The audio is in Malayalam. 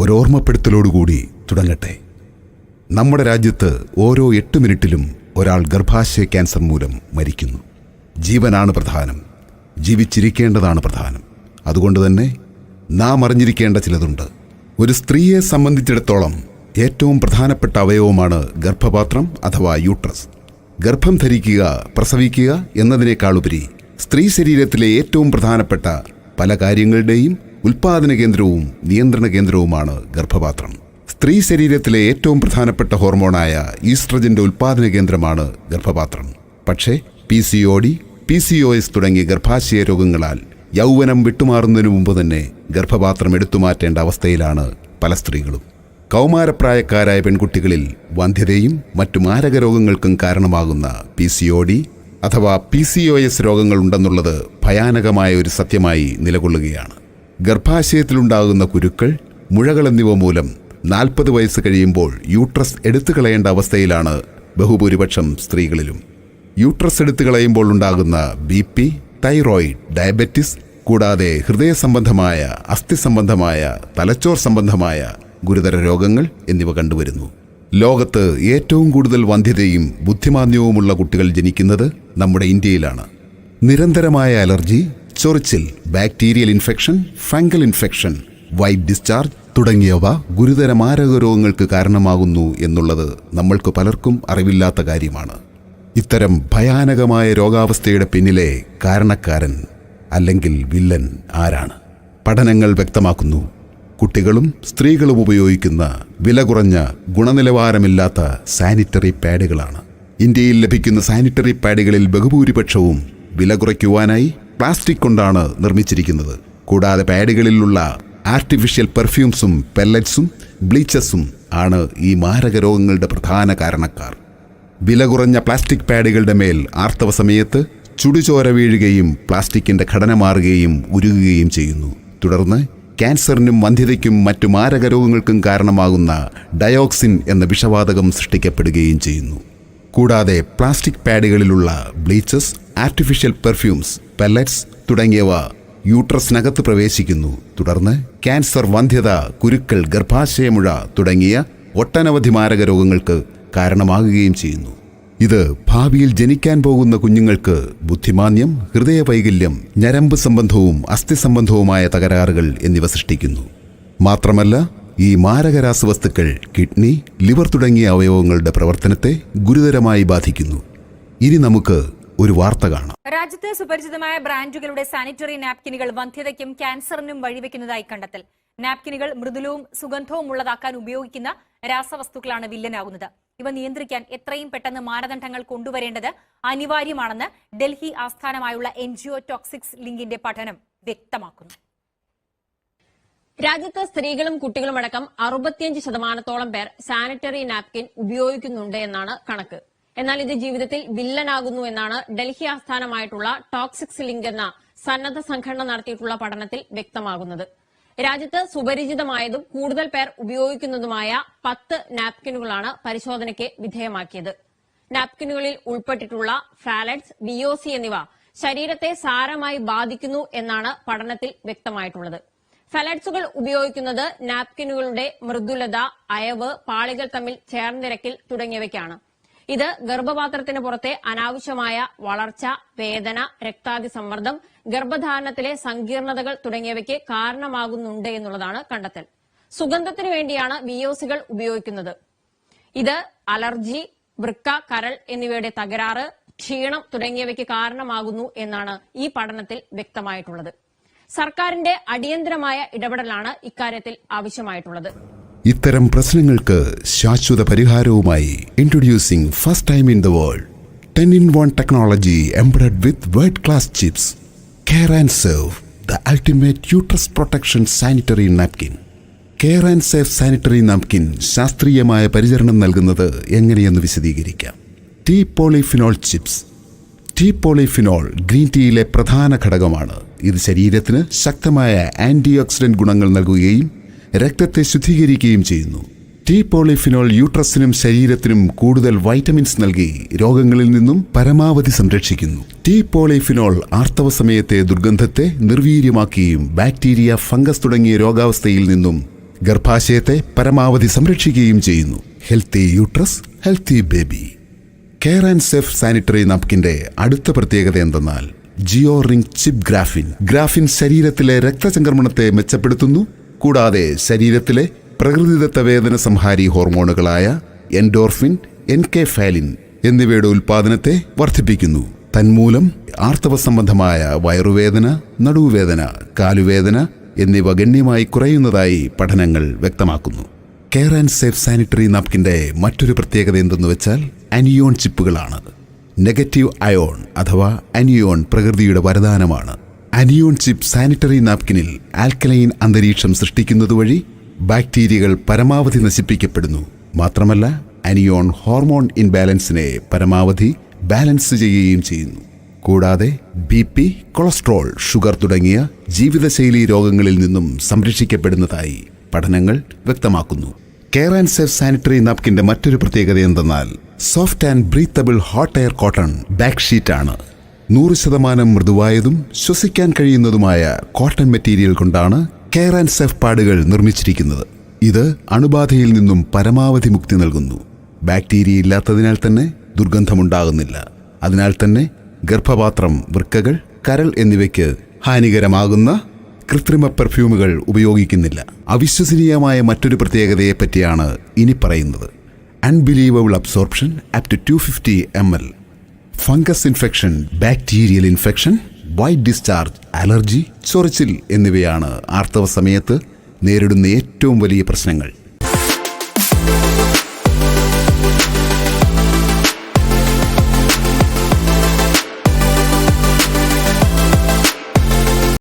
ഒരോർമ്മപ്പെടുത്തലോടുകൂടി തുടങ്ങട്ടെ. നമ്മുടെ രാജ്യത്ത് ഓരോ എട്ട് മിനിറ്റിലും ഒരാൾ ഗർഭാശയ ക്യാൻസർ മൂലം മരിക്കുന്നു. ജീവനാണ് പ്രധാനം. ജീവിച്ചിരിക്കേണ്ടതാണ് പ്രധാനം. അതുകൊണ്ട് തന്നെ നാം അറിഞ്ഞിരിക്കേണ്ട ചിലതുണ്ട്. ഒരു സ്ത്രീയെ സംബന്ധിച്ചിടത്തോളം ഏറ്റവും പ്രധാനപ്പെട്ട അവയവമാണ് ഗർഭപാത്രം അഥവാ യൂട്രസ്. ഗർഭം ധരിക്കുക പ്രസവിക്കുക എന്നതിനേക്കാളുപരി സ്ത്രീ ശരീരത്തിലെ ഏറ്റവും പ്രധാനപ്പെട്ട പല കാര്യങ്ങളുടെയും ഉൽപാദന കേന്ദ്രവും നിയന്ത്രണ കേന്ദ്രവുമാണ് ഗർഭപാത്രം. സ്ത്രീ ശരീരത്തിലെ ഏറ്റവും പ്രധാനപ്പെട്ട ഹോർമോണായ ഈസ്ട്രജന്റെ ഉൽപാദന കേന്ദ്രമാണ് ഗർഭപാത്രം. പക്ഷേ P C O D P C O S തുടങ്ങിയ ഗർഭാശയ രോഗങ്ങളാൽ യൗവനം വിട്ടുമാറുന്നതിനു മുമ്പ് തന്നെ ഗർഭപാത്രം എടുത്തുമാറ്റേണ്ട അവസ്ഥയിലാണ് പല സ്ത്രീകളും. കൗമാരപ്രായക്കാരായ പെൺകുട്ടികളിൽ വന്ധ്യതയും മറ്റു മാരക രോഗങ്ങൾക്കും കാരണമാകുന്ന പി സി ഒ ഡി അഥവാ പി സി ഒ എസ് രോഗങ്ങൾ ഉണ്ടെന്നുള്ളത് ഭയാനകമായ ഒരു സത്യമായി നിലകൊള്ളുകയാണ്. ഗർഭാശയത്തിലുണ്ടാകുന്ന കുരുക്കൾ മുഴകൾ എന്നിവ മൂലം നാൽപ്പത് വയസ്സ് കഴിയുമ്പോൾ യൂട്രസ് എടുത്തു കളയേണ്ട അവസ്ഥയിലാണ് ബഹുഭൂരിപക്ഷം സ്ത്രീകളിലും. യൂട്രസ് എടുത്തു കളയുമ്പോൾ ഉണ്ടാകുന്ന ബി പി തൈറോയിഡ് ഡയബറ്റിസ് കൂടാതെ ഹൃദയ സംബന്ധമായ അസ്ഥി സംബന്ധമായ തലച്ചോർ സംബന്ധമായ ഗുരുതര രോഗങ്ങൾ എന്നിവ കണ്ടുവരുന്നു. ലോകത്ത് ഏറ്റവും കൂടുതൽ വന്ധ്യതയും ബുദ്ധിമാന്യവുമുള്ള കുട്ടികൾ ജനിക്കുന്നത് നമ്മുടെ ഇന്ത്യയിലാണ്. നിരന്തരമായ അലർജി ചൊറിച്ചിൽ bacterial infection fungal infection white discharge തുടങ്ങിയവ ഗുരുതര മാരക രോഗങ്ങൾക്ക് കാരണമാകുന്നു എന്നുള്ളത് നമ്മൾക്ക് പലർക്കും അറിവില്ലാത്ത കാര്യമാണ്. ഇത്തരം ഭയാനകമായ രോഗാവസ്ഥയുടെ പിന്നിലെ കാരണക്കാരൻ അല്ലെങ്കിൽ വില്ലൻ ആരാണ്? പഠനങ്ങൾ വ്യക്തമാക്കുന്നു. കുട്ടികളും സ്ത്രീകളും ഉപയോഗിക്കുന്ന വില കുറഞ്ഞ ഗുണനിലവാരമില്ലാത്ത സാനിറ്ററി പാഡുകളാണ്. ഇന്ത്യയിൽ ലഭിക്കുന്ന സാനിറ്ററി പാഡുകളിൽ ബഹുഭൂരിപക്ഷവും വില കുറയ്ക്കുവാനായി പ്ലാസ്റ്റിക് കൊണ്ടാണ് നിർമ്മിച്ചിരിക്കുന്നത്. കൂടാതെ പാഡുകളിലുള്ള ആർട്ടിഫിഷ്യൽ പെർഫ്യൂംസും പെല്ലറ്റ്സും ബ്ലീച്ചസും ആണ് ഈ മാരക രോഗങ്ങളുടെ പ്രധാന കാരണക്കാർ. വില കുറഞ്ഞ പ്ലാസ്റ്റിക് പാഡുകളുടെ മേൽ ആർത്തവ സമയത്ത് ചുടുചോര വീഴുകയും പ്ലാസ്റ്റിക്കിന്റെ ഘടന മാറുകയും ഉരുകുകയും ചെയ്യുന്നു. തുടർന്ന് ക്യാൻസറിനും വന്ധ്യതയ്ക്കും മറ്റു മാരക രോഗങ്ങൾക്കും കാരണമാകുന്ന ഡയോക്സിൻ എന്ന വിഷവാതകം സൃഷ്ടിക്കപ്പെടുകയും ചെയ്യുന്നു. കൂടാതെ പ്ലാസ്റ്റിക് പാഡുകളിലുള്ള ബ്ലീച്ചസ് ആർട്ടിഫിഷ്യൽ പെർഫ്യൂംസ് പെല്ലറ്റ്സ് തുടങ്ങിയവ യൂട്രസിനകത്ത് പ്രവേശിക്കുന്നു. തുടർന്ന് ക്യാൻസർ വന്ധ്യത കുരുക്കൾ ഗർഭാശയമുഴ തുടങ്ങിയ ഒട്ടനവധി മാരക രോഗങ്ങൾക്ക് കാരണമാകുകയും ചെയ്യുന്നു. ഇത് ഭാവിയിൽ ജനിക്കാൻ പോകുന്ന കുഞ്ഞുങ്ങൾക്ക് ബുദ്ധിമാന്യം ഹൃദയവൈകല്യം ഞരമ്പ് സംബന്ധവും അസ്ഥി സംബന്ധവുമായ തകരാറുകൾ എന്നിവ സൃഷ്ടിക്കുന്നു. മാത്രമല്ല ഈ മാരക രാസവസ്തുക്കൾ കിഡ്നി ലിവർ തുടങ്ങിയ അവയവങ്ങളുടെ പ്രവർത്തനത്തെ ഗുരുതരമായി ബാധിക്കുന്നു. ഇനി നമുക്ക് ഒരു വാർത്ത കാണാം. രാജ്യത്തെ സുപരിചിതമായ ബ്രാൻഡുകളുടെ സാനിറ്ററി നാപ്കിനുകൾ വന്ധ്യതയ്ക്കും ക്യാൻസറിനും വഴിവെക്കുന്നതായി കണ്ടെത്തൽ. നാപ്കിനുകൾ മൃദുലവും സുഗന്ധവും ഉള്ളതാക്കാൻ ഉപയോഗിക്കുന്ന രാസവസ്തുക്കളാണ് വില്ലനാകുന്നത്. ഇവ നിയന്ത്രിക്കാൻ എത്രയും പെട്ടെന്ന് മാനദണ്ഡങ്ങൾ കൊണ്ടുവരേണ്ടത് അനിവാര്യമാണെന്ന് ഡൽഹി ആസ്ഥാനമായുള്ള എൻജിഒ ടോക്സിക്സ് ലിങ്കിന്റെ പഠനം വ്യക്തമാക്കുന്നു. രാജ്യത്ത് സ്ത്രീകളും കുട്ടികളുമടക്കം അറുപത്തിയഞ്ച് ശതമാനത്തോളം പേർ സാനിറ്ററി നാപ്കിൻ ഉപയോഗിക്കുന്നുണ്ട് എന്നാണ് കണക്ക്. എന്നാൽ ഇത് ജീവിതത്തിൽ വില്ലനാകുന്നു എന്നാണ് ഡൽഹി ആസ്ഥാനമായിട്ടുള്ള ടോക്സിക്സ് ലിങ്ക് എന്ന സന്നദ്ധ സംഘടന നടത്തിയിട്ടുള്ള പഠനത്തിൽ വ്യക്തമാകുന്നത്. രാജ്യത്ത് സുപരിചിതമായതും കൂടുതൽ പേർ ഉപയോഗിക്കുന്നതുമായ പത്ത് നാപ്കിനുകളാണ് പരിശോധനയ്ക്ക് വിധേയമാക്കിയത്. നാപ്കിനുകളിൽ ഉൾപ്പെട്ടിട്ടുള്ള ഫാലറ്റ്സ് ബിഒസി എന്നിവ ശരീരത്തെ സാരമായി ബാധിക്കുന്നു എന്നാണ് പഠനത്തിൽ വ്യക്തമായിട്ടുള്ളത്. ഫലറ്റ്സുകൾ ഉപയോഗിക്കുന്നത് നാപ്കിനുകളുടെ മൃദുലത അയവ് പാളികൾ തമ്മിൽ ചേർന്നിരക്കിൽ തുടങ്ങിയവയ്ക്കാണ്. ഇത് ഗർഭപാത്രത്തിന് പുറത്തെ അനാവശ്യമായ വളർച്ച വേദന രക്താതി സമ്മർദ്ദം ഗർഭധാരണത്തിലെ സങ്കീർണതകൾ തുടങ്ങിയവയ്ക്ക് കാരണമാകുന്നുണ്ട് എന്നുള്ളതാണ് കണ്ടെത്തൽ. സുഗന്ധത്തിനു വേണ്ടിയാണ് വിയോസികൾ ഉപയോഗിക്കുന്നത്. ഇത് അലർജി വൃക്ക കരൾ എന്നിവയുടെ തകരാറ് ക്ഷീണം തുടങ്ങിയവയ്ക്ക് കാരണമാകുന്നു എന്നാണ് ഈ പഠനത്തിൽ വ്യക്തമായിട്ടുള്ളത്. സർക്കാരിന്റെ അടിയന്തരമായ ഇടപെടലാണ് ഇക്കാര്യത്തിൽ ആവശ്യമായിട്ടുള്ളത്. ഇത്തരം പ്രശ്നങ്ങൾക്ക് ശാശ്വത പരിഹാരവുമായി introducing first time in the world ten in one technology embedded with world class chips care and save the ultimate uterus protection sanitary napkin care and safe sanitary napkin ശാസ്ത്രീയമായ പരിചരണം നൽകുന്നത് എങ്ങനെയെന്ന് വിശദീകരിക്കാം. Tea polyphenol chips tea polyphenol green ടീയിലെ പ്രധാന ഘടകമാണ്. ഇത് ശരീരത്തിന് ശക്തമായ ആന്റി ഓക്സിഡന്റ് ഗുണങ്ങൾ നൽകുകയും രക്തത്തെ ശുദ്ധീകരിക്കുകയും ചെയ്യുന്നു. ടീ പോളിഫിനോൾ യൂട്രസിനും ശരീരത്തിനും കൂടുതൽ വൈറ്റമിൻസ് നൽകി രോഗങ്ങളിൽ നിന്നും പരമാവധി സംരക്ഷിക്കുന്നു. ടീ പോളിഫിനോൾ ആർത്തവ സമയത്തെ ദുർഗന്ധത്തെ നിർവീര്യമാക്കുകയും ബാക്ടീരിയ ഫംഗസ് തുടങ്ങിയ രോഗാവസ്ഥയിൽ നിന്നും ഗർഭാശയത്തെ പരമാവധി സംരക്ഷിക്കുകയും ചെയ്യുന്നു. Healthy uterus healthy baby care and safe sanitary നാപ്കിന്റെ അടുത്ത പ്രത്യേകത എന്തെന്നാൽ geo ring chip graphene graphene ശരീരത്തിലെ രക്തചംക്രമണത്തെ മെച്ചപ്പെടുത്തുന്നു. കൂടാതെ ശരീരത്തിലെ പ്രകൃതിദത്ത വേദന സംഹാരി ഹോർമോണുകളായ എൻഡോർഫിൻ എൻ കെ എൻകെഫാലിൻ എന്നിവയുടെ ഉൽപാദനത്തെ വർദ്ധിപ്പിക്കുന്നു. തന്മൂലം ആർത്തവ സംബന്ധമായ വയറുവേദന നടുവുവേദന കാലുവേദന എന്നിവ ഗണ്യമായി കുറയുന്നതായി പഠനങ്ങൾ വ്യക്തമാക്കുന്നു. കെയർ ആൻഡ് സേഫ് സാനിറ്ററി നാപ്കിന്റെ മറ്റൊരു പ്രത്യേകത എന്തെന്ന് വെച്ചാൽ അനിയോൺ ചിപ്പുകളാണ്. നെഗറ്റീവ് അയോൺ അഥവാ അനിയോൺ പ്രകൃതിയുടെ വരദാനമാണ്. അനിയോൺ ചിപ്പ് സാനിറ്ററി നാപ്കിനിൽ ആൽക്കലൈൻ അന്തരീക്ഷം സൃഷ്ടിക്കുന്നത് വഴി ബാക്ടീരിയകൾ പരമാവധി നശിപ്പിക്കപ്പെടുന്നു. മാത്രമല്ല അനിയോൺ ഹോർമോൺ ഇൻബാലൻസിനെ പരമാവധി ബാലൻസ് ചെയ്യുകയും ചെയ്യുന്നു. കൂടാതെ ബി പി കൊളസ്ട്രോൾ ഷുഗർ തുടങ്ങിയ ജീവിതശൈലി രോഗങ്ങളിൽ നിന്നും സംരക്ഷിക്കപ്പെടുന്നതായി പഠനങ്ങൾ വ്യക്തമാക്കുന്നു. കെയർ ആൻഡ് സേഫ് സാനിറ്ററി നാപ്കിന്റെ മറ്റൊരു പ്രത്യേകത എന്തെന്നാൽ soft and breathable hot air cotton back ഷീറ്റാണ്. നൂറ് ശതമാനം മൃദുവായതും ശ്വസിക്കാൻ കഴിയുന്നതുമായ കോട്ടൺ മെറ്റീരിയൽ കൊണ്ടാണ് കെയർ ആൻഡ് സേഫ് പാഡുകൾ നിർമ്മിച്ചിരിക്കുന്നത്. ഇത് അണുബാധയിൽ നിന്നും പരമാവധി മുക്തി നൽകുന്നു. ബാക്ടീരിയ ഇല്ലാത്തതിനാൽ തന്നെ ദുർഗന്ധമുണ്ടാകുന്നില്ല. അതിനാൽ തന്നെ ഗർഭപാത്രം വൃക്കകൾ കരൾ എന്നിവയ്ക്ക് ഹാനികരമാകുന്ന കൃത്രിമ പെർഫ്യൂമുകൾ ഉപയോഗിക്കുന്നില്ല. അവിശ്വസനീയമായ മറ്റൊരു പ്രത്യേകതയെപ്പറ്റിയാണ് ഇനി പറയുന്നത്. Unbelievable absorption up to two fifty M L. Fungus infection bacterial infection white discharge allergy ചൊറിച്ചിൽ എന്നിവയാണ് ആർത്തവ സമയത്ത് നേരിടുന്ന ഏറ്റവും വലിയ പ്രശ്നങ്ങൾ.